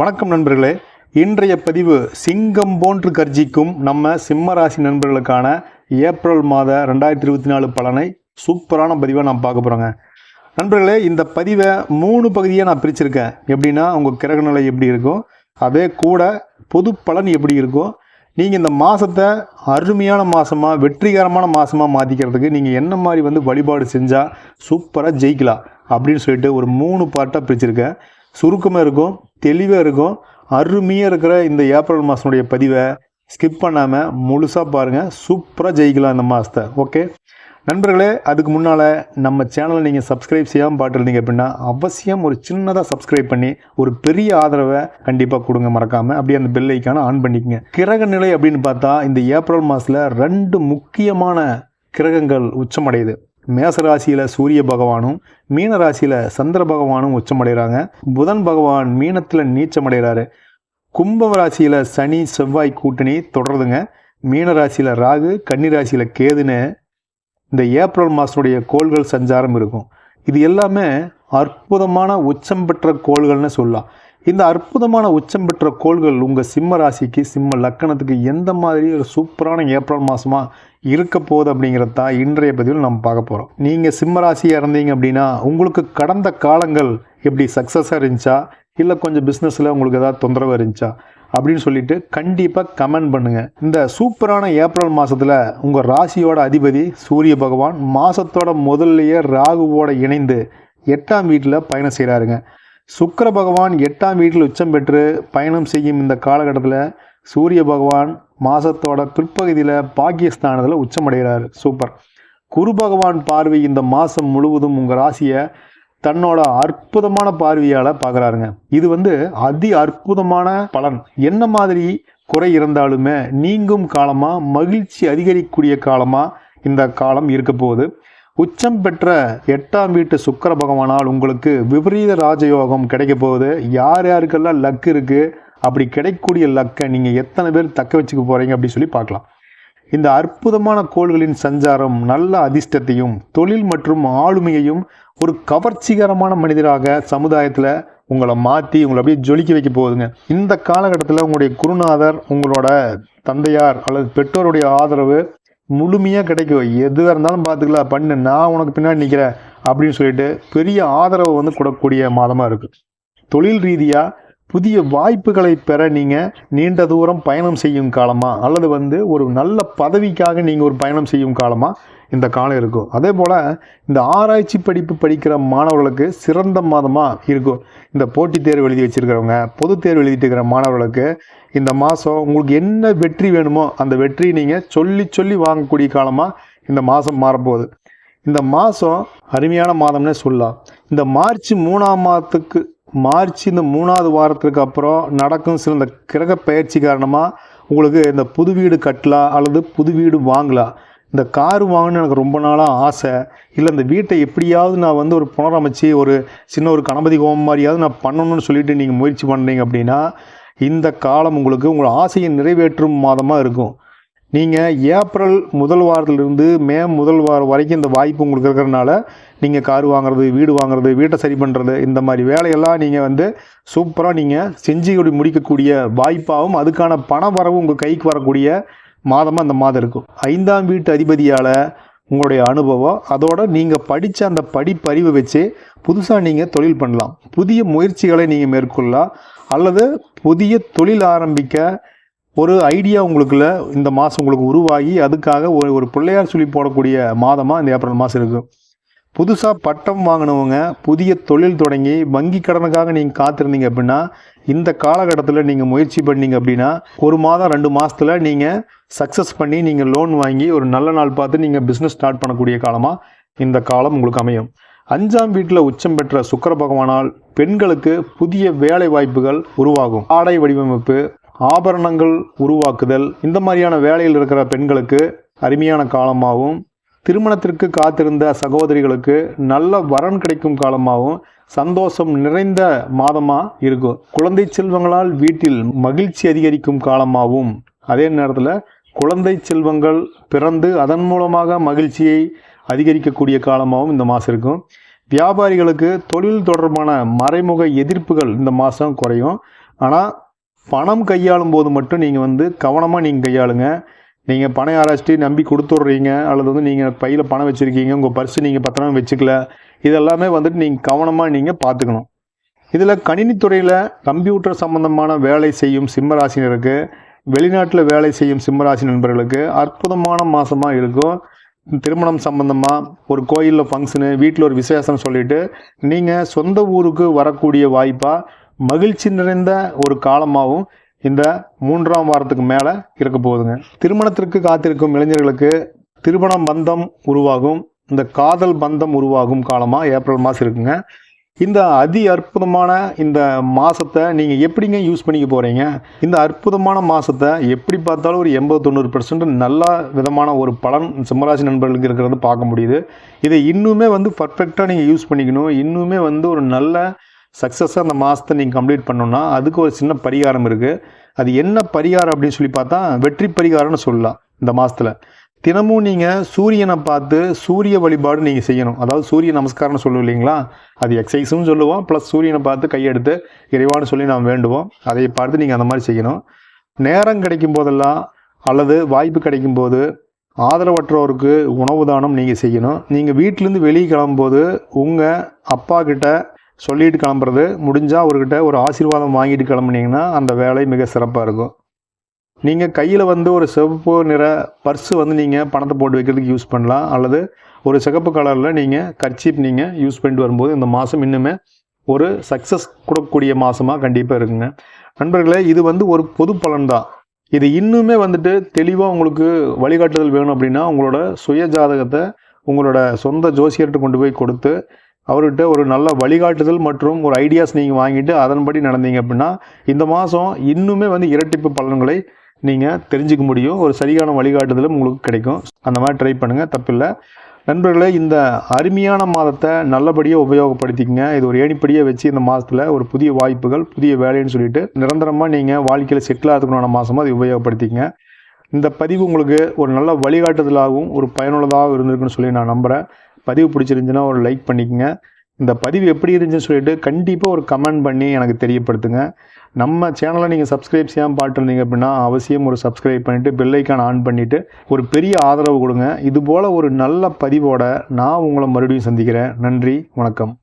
வணக்கம் நண்பர்களே. இன்றைய பதிவு சிங்கம் போன்று கர்ஜிக்கும் நம்ம சிம்மராசி நண்பர்களுக்கான ஏப்ரல் மாத ரெண்டாயிரத்தி இருபத்தி நாலு பலனை சூப்பரான பதிவை நான் பார்க்க போகிறோங்க நண்பர்களே இந்த பதிவை மூணு பகுதியாக நான் பிரிச்சிருக்கேன். எப்படின்னா உங்கள் கிரக நிலை எப்படி இருக்கும் அதே கூட பொது பலன் எப்படி இருக்கும் நீங்கள் இந்த மாதத்தை அருமையான மாதமாக வெற்றிகரமான மாதமாக மாற்றிக்கிறதுக்கு நீங்கள் என்ன மாதிரி வந்து வழிபாடு செஞ்சால் சூப்பராக ஜெயிக்கலாம் அப்படின்னு சொல்லிட்டு ஒரு மூணு பார்ட்டாக பிரிச்சிருக்கேன். சுருக்கமாக இருக்கும். தெளிவாக இருக்கும். அருமையாக இருக்கிற இந்த ஏப்ரல் மாதனுடைய பதிவை ஸ்கிப் பண்ணாமல் முழுசாக பாருங்கள் சூப்பராக ஜெயிக்கலாம் இந்த மாதத்தை ஓகே நண்பர்களே அதுக்கு முன்னால் நம்ம சேனலை நீங்கள் சப்ஸ்கிரைப் செய்யாமல் பார்த்துருந்தீங்க அப்படின்னா அவசியம் ஒரு சின்னதாக சப்ஸ்கிரைப் பண்ணி ஒரு பெரிய ஆதரவை கண்டிப்பாக கொடுங்க. மறக்காமல் அப்படியே அந்த பெல் ஐக்கான ஆன் பண்ணிக்கங்க. கிரக நிலை அப்படின்னு பார்த்தா இந்த ஏப்ரல் மாதத்தில் ரெண்டு முக்கியமான கிரகங்கள் உச்சமடையுது. மேசராசியில் சூரிய பகவானும் மீன ராசியில் சந்திர பகவானும் உச்சமடைகிறாங்க புதன் பகவான் மீனத்தில் நீச்சமடைகிறாரு கும்பம் ராசியில் சனி செவ்வாய் கூட்டணி தொடருதுங்க. மீன ராசியில் ராகு கன்னி ராசியில் கேதுன்னு இந்த ஏப்ரல் மாதத்துடைய கோள்கள் சஞ்சாரம் இருக்கும். இது எல்லாமே அற்புதமான உச்சம் பெற்ற கோள்கள்னு சொல்லலாம். இந்த அற்புதமான உச்சம் பெற்ற கோள்கள் உங்கள் சிம்ம ராசிக்கு சிம்ம லக்கணத்துக்கு எந்த மாதிரி ஒரு சூப்பரான ஏப்ரல் மாதமாக இருக்க போகுது அப்படிங்கிறது தான் இன்றைய பதிவில் நம்ம பார்க்க போகிறோம் நீங்கள் சிம்ம ராசியாக இருந்தீங்க அப்படின்னா உங்களுக்கு கடந்த காலங்கள் எப்படி சக்ஸஸாக இருந்துச்சா? இல்லை கொஞ்சம் பிஸ்னஸில் உங்களுக்கு ஏதாவது தொந்தரவு இருந்துச்சா? அப்படின்னு சொல்லிட்டு கண்டிப்பாக கமெண்ட் பண்ணுங்கள் இந்த சூப்பரான ஏப்ரல் மாதத்தில் உங்கள் ராசியோட அதிபதி சூரிய பகவான் மாதத்தோட முதல்லையே ராகுவோட இணைந்து எட்டாம் வீட்டில் பயணம் செய்கிறாருங்க சுக்கர பகவான் எட்டாம் வீட்டில் உச்சம் பெற்று பயணம் செய்யும் இந்த காலகட்டத்தில் சூரிய பகவான் மாதத்தோட பிற்பகுதியில் பாகிஸ்தானத்தில் உச்சமடைகிறார். சூப்பர். குரு பகவான் பார்வை இந்த மாதம் முழுவதும் உங்கள் ராசியை தன்னோட அற்புதமான பார்வையால் பார்க்குறாருங்க இது வந்து அதி அற்புதமான பலன். என்ன மாதிரி குறை இருந்தாலுமே நீங்கும் காலமாக மகிழ்ச்சி அதிகரிக்கக்கூடிய காலமாக இந்த காலம் இருக்க போகுது. உச்சம் பெற்ற எட்டாம் வீட்டு சுக்கர பகவானால் உங்களுக்கு விபரீத ராஜயோகம் கிடைக்க போகுது. யார் யாருக்கெல்லாம் லக் இருக்குது அப்படி கிடைக்கக்கூடிய லக்கை நீங்கள் எத்தனை பேர் தக்க வச்சுக்க போகிறீங்க அப்படின்னு சொல்லி பார்க்கலாம். இந்த அற்புதமான கோள்களின் சஞ்சாரம் நல்ல அதிர்ஷ்டத்தையும் தொழில் மற்றும் ஆளுமையையும் ஒரு கவர்ச்சிகரமான மனிதராக சமுதாயத்தில் உங்களை மாற்றி உங்களை அப்படியே ஜொலிக்க வைக்க போகுதுங்க. இந்த காலகட்டத்தில் உங்களுடைய குருநாதர் உங்களோட தந்தையார் அல்லது பெற்றோருடைய ஆதரவு முழுமையாக கிடைக்கும் எதுவாக இருந்தாலும் பார்த்துக்கலாம். பண்ணு. நான் உனக்கு பின்னாடி நிற்கிறேன் அப்படின்னு சொல்லிட்டு பெரிய ஆதரவை வந்து கொடுக்கக்கூடிய மாதமாக இருக்குது தொழில் ரீதியாக புதிய வாய்ப்புகளை பெற நீங்கள் நீண்ட தூரம் பயணம் செய்யும் காலமாக அல்லது வந்து ஒரு நல்ல பதவிக்காக நீங்கள் ஒரு பயணம் செய்யும் காலமாக இந்த காலம் இருக்கும். அதே போல் இந்த ஆராய்ச்சி படிப்பு படிக்கிற மாணவர்களுக்கு சிறந்த மாதமாக இருக்கும். இந்த போட்டித் தேர்வு எழுதி வச்சுருக்கிறவங்க பொதுத் தேர்வு எழுதிட்டு இருக்கிற மாணவர்களுக்கு இந்த மாதம் உங்களுக்கு என்ன வெற்றி வேணுமோ அந்த வெற்றி நீங்கள் சொல்லி சொல்லி வாங்கக்கூடிய காலமாக இந்த மாதம் மாறப்போகுது. இந்த மாதம் அருமையான மாதம்னே சொல்லலாம். இந்த மார்ச் மூணாம் மாதத்துக்கு மார்ச் இந்த மூணாவது வாரத்துக்கு அப்புறம் நடக்கும் சில இந்த கிரக பயிற்சி காரணமாக உங்களுக்கு இந்த புது வீடு கட்டலாம் அல்லது புது வீடு வாங்கலாம். இந்த கார் வாங்கணும்னு எனக்கு ரொம்ப நாளாக ஆசை. இல்லை இந்த வீட்டை எப்படியாவது நான் வந்து ஒரு புனரமைச்சு ஒரு சின்ன ஒரு கணபதி ஹோமம் மாதிரியாவது நான் பண்ணணும்னு சொல்லிட்டு நீங்கள் முயற்சி பண்ணுறீங்க அப்படின்னா இந்த காலம் உங்களுக்கு உங்கள் ஆசையை நிறைவேற்றும் மாதமாக இருக்கும். நீங்கள் ஏப்ரல் முதல் வாரத்திலிருந்து மே முதல் வாரம் வரைக்கும் இந்த வாய்ப்பு உங்களுக்கு இருக்கிறனால நீங்கள் கார் வாங்குறது வீடு வாங்குறது வீட்டை சரி பண்ணுறது இந்த மாதிரி வேலையெல்லாம் நீங்கள் வந்து சூப்பராக நீங்கள் செஞ்சு முடிக்கக்கூடிய வாய்ப்பாகவும் அதுக்கான பண வரவும் உங்கள் கைக்கு வரக்கூடிய மாதமாக அந்த மாதம் இருக்கும். ஐந்தாம் வீட்டு அதிபதியால் உங்களுடைய அனுபவம் அதோட நீங்கள் படித்த அந்த படிப்பறிவை வச்சு புதுசாக நீங்கள் தொழில் பண்ணலாம். புதிய முயற்சிகளை நீங்கள் மேற்கொள்ளலாம். அல்லது புதிய தொழில் ஆரம்பிக்க ஒரு ஐடியா உங்களுக்குள்ள இந்த மாதம் உங்களுக்கு உருவாகி அதுக்காக ஒரு ஒரு பிள்ளையார் சொல்லி போடக்கூடிய மாதமாக இந்த ஏப்ரல் மாதம் இருக்கும். புதுசாக பட்டம் வாங்கினவங்க புதிய தொழில் தொடங்கி வங்கி கடனுக்காக நீங்கள் காத்திருந்தீங்க அப்படின்னா இந்த காலகட்டத்தில் நீங்கள் முயற்சி பண்ணீங்க அப்படின்னா ஒரு மாதம் ரெண்டு மாதத்தில் நீங்கள் சக்ஸஸ் பண்ணி நீங்கள் லோன் வாங்கி ஒரு நல்ல நாள் பார்த்து நீங்கள் பிஸ்னஸ் ஸ்டார்ட் பண்ணக்கூடிய காலமாக இந்த காலம் உங்களுக்கு அமையும். அஞ்சாம் வீட்டில் உச்சம் பெற்ற சுக்கர பகவானால் பெண்களுக்கு புதிய வேலை வாய்ப்புகள் உருவாகும். ஆடை வடிவமைப்பு ஆபரணங்கள் உருவாக்குதல் இந்த மாதிரியான வேலையில் இருக்கிற பெண்களுக்கு அருமையான காலமாகவும் திருமணத்திற்கு காத்திருந்த சகோதரிகளுக்கு நல்ல வரன் கிடைக்கும் காலமாகவும் சந்தோஷம் நிறைந்த மாதமாக இருக்கும். குழந்தை செல்வங்களால் வீட்டில் மகிழ்ச்சி அதிகரிக்கும் காலமாகவும். அதே நேரத்தில் குழந்தை செல்வங்கள் பிறந்து அதன் மூலமாக மகிழ்ச்சியை அதிகரிக்கக்கூடிய காலமாகவும் இந்த மாதம் இருக்கும். வியாபாரிகளுக்கு தொழில் தொடர்பான மறைமுக எதிர்ப்புகள் இந்த மாதம் குறையும். ஆனால் பணம் கையாளும் போது மட்டும் நீங்கள் வந்து கவனமாக நீங்கள் கையாளுங்க. நீங்கள் பணம் யாராச்சுட்டு நம்பி கொடுத்துட்றீங்க அல்லது வந்து நீங்கள் பையில் பணம் வச்சுருக்கீங்க உங்கள் பர்ஸு நீங்கள் பத்திரமா வச்சுக்கல இதெல்லாமே வந்துட்டு நீங்கள் கவனமாக நீங்கள் பார்த்துக்கணும். இதில் கணினித்துறையில் கம்ப்யூட்டர் சம்பந்தமான வேலை செய்யும் சிம்மராசினருக்கு வெளிநாட்டில் வேலை செய்யும் சிம்மராசி நண்பர்களுக்கு அற்புதமான மாதமாக இருக்கும். திருமணம் சம்பந்தமாக ஒரு கோயிலில் ஃபங்க்ஷனு வீட்டில் ஒரு விசேஷம் சொல்லிட்டு நீங்கள் சொந்த ஊருக்கு வரக்கூடிய வாய்ப்பாக மகிழ்ச்சி நிறைந்த ஒரு காலமாகவும் இந்த மூன்றாம் வாரத்துக்கு மேலே இருக்க போகுதுங்க. திருமணத்திற்கு காத்திருக்கும் இளைஞர்களுக்கு திருமண பந்தம் உருவாகும். இந்த காதல் பந்தம் உருவாகும் காலமாக ஏப்ரல் மாதம் இருக்குங்க. இந்த அதி அற்புதமான இந்த மாதத்தை நீங்கள் எப்படிங்க யூஸ் பண்ணிக்க போகிறீங்க இந்த அற்புதமான மாதத்தை எப்படி பார்த்தாலும் ஒரு எண்பது தொண்ணூறு பெர்சன்ட் நல்ல விதமான ஒரு பலன் சிம்மராசி நண்பர்களுக்கு இருக்கிறது பார்க்க முடியுது. இதை இன்னுமே வந்து பர்ஃபெக்டாக நீங்கள் யூஸ் பண்ணிக்கணும். இன்னுமே வந்து ஒரு நல்ல சக்ஸஸாக அந்த மாதத்தை நீங்கள் கம்ப்ளீட் பண்ணணும்னா அதுக்கு ஒரு சின்ன பரிகாரம் இருக்குது அது என்ன பரிகாரம் அப்படின்னு சொல்லி பார்த்தா வெற்றி பரிகாரம்னு சொல்லலாம் இந்த மாதத்தில் தினமும் நீங்கள் சூரியனை பார்த்து சூரிய வழிபாடு நீங்கள் செய்யணும். அதாவது சூரிய நமஸ்காரம்னு சொல்லுவோம் இல்லைங்களா? அது எக்ஸசைஸும் சொல்லுவோம். ப்ளஸ் சூரியனை பார்த்து கையெடுத்து இறைவான்னு சொல்லி நாம் வேண்டுவோம். அதை பார்த்து நீங்கள் அந்த மாதிரி செய்யணும். நேரம் கிடைக்கும் போதெல்லாம் அல்லது வாய்ப்பு கிடைக்கும் போது ஆதரவற்றோருக்கு உணவு தானம் நீங்கள் செய்யணும். நீங்கள் வீட்டிலேருந்து வெளியே கிளம்பும்போது உங்கள் அப்பா கிட்ட சொல்லிட்டு கிளம்புறது. முடிஞ்சால் அவர்கிட்ட ஒரு ஆசீர்வாதம் வாங்கிட்டு கிளம்புனீங்கன்னா அந்த வேலை மிக சிறப்பாக இருக்கும். நீங்கள் கையில் வந்து ஒரு சிவப்பு நிற பர்ஸு வந்து நீங்கள் பணத்தை போட்டு வைக்கிறதுக்கு யூஸ் பண்ணலாம். அல்லது ஒரு சிகப்பு கலரில் நீங்கள் கர்ச்சீப் நீங்கள் யூஸ் பண்ணிட்டு வரும்போது இந்த மாதம் இன்னுமே ஒரு சக்ஸஸ் கொடுக்கக்கூடிய மாதமாக கண்டிப்பாக இருக்குங்க. நண்பர்களே இது வந்து ஒரு பொது பலன் தான் இது இன்னுமே வந்துட்டு தெளிவாக உங்களுக்கு வழிகாட்டுதல் வேணும் அப்படின்னா உங்களோட சுய ஜாதகத்தை உங்களோட சொந்த ஜோசியர்கிட்ட கொண்டு போய் கொடுத்து அவர்கிட்ட ஒரு நல்ல வழிகாட்டுதல் மற்றும் ஒரு ஐடியாஸ் நீங்கள் வாங்கிட்டு அதன்படி நடந்தீங்க அப்படின்னா இந்த மாதம் இன்னுமே வந்து இரட்டிப்பு பலன்களை நீங்கள் தெரிஞ்சுக்க முடியும். ஒரு சரியான வழிகாட்டுதலும் உங்களுக்கு கிடைக்கும். அந்த மாதிரி ட்ரை பண்ணுங்கள் தப்பில்லை. நண்பர்களே இந்த அருமையான மாதத்தை நல்லபடியாக உபயோகப்படுத்திக்கங்க. இது ஒரு ஏணிப்படியாக வச்சு இந்த மாதத்தில் ஒரு புதிய வாய்ப்புகள் புதிய வேலைன்னு சொல்லிட்டு நிரந்தரமாக நீங்கள் வாழ்க்கையில் செட்டில் ஆகிறதுக்கான மாதமாக அதை உபயோகப்படுத்திக்கங்க. இந்த பதிவு உங்களுக்கு ஒரு நல்ல வழிகாட்டுதலாகவும் ஒரு பயனுள்ளதாகவும் இருந்திருக்குன்னு சொல்லி நான் நம்புகிறேன் பதிவு பிடிச்சிருந்துச்சுன்னா ஒரு லைக் பண்ணிக்கங்க. இந்த பதிவு எப்படி இருந்துச்சுன்னு சொல்லிட்டு கண்டிப்பாக ஒரு கமெண்ட் பண்ணி எனக்கு தெரியப்படுத்துங்க. நம்ம சேனலை நீங்கள் சப்ஸ்கிரைப் செய்யாமல் பார்த்துருந்தீங்க அப்படின்னா அவசியம் ஒரு சப்ஸ்கிரைப் பண்ணிவிட்டு பெல்லைக்கான் ஆன் பண்ணிவிட்டு ஒரு பெரிய ஆதரவு கொடுங்க. இதுபோல் ஒரு நல்ல பதிவோட நான் உங்களை மறுபடியும் சந்திக்கிறேன். நன்றி வணக்கம்.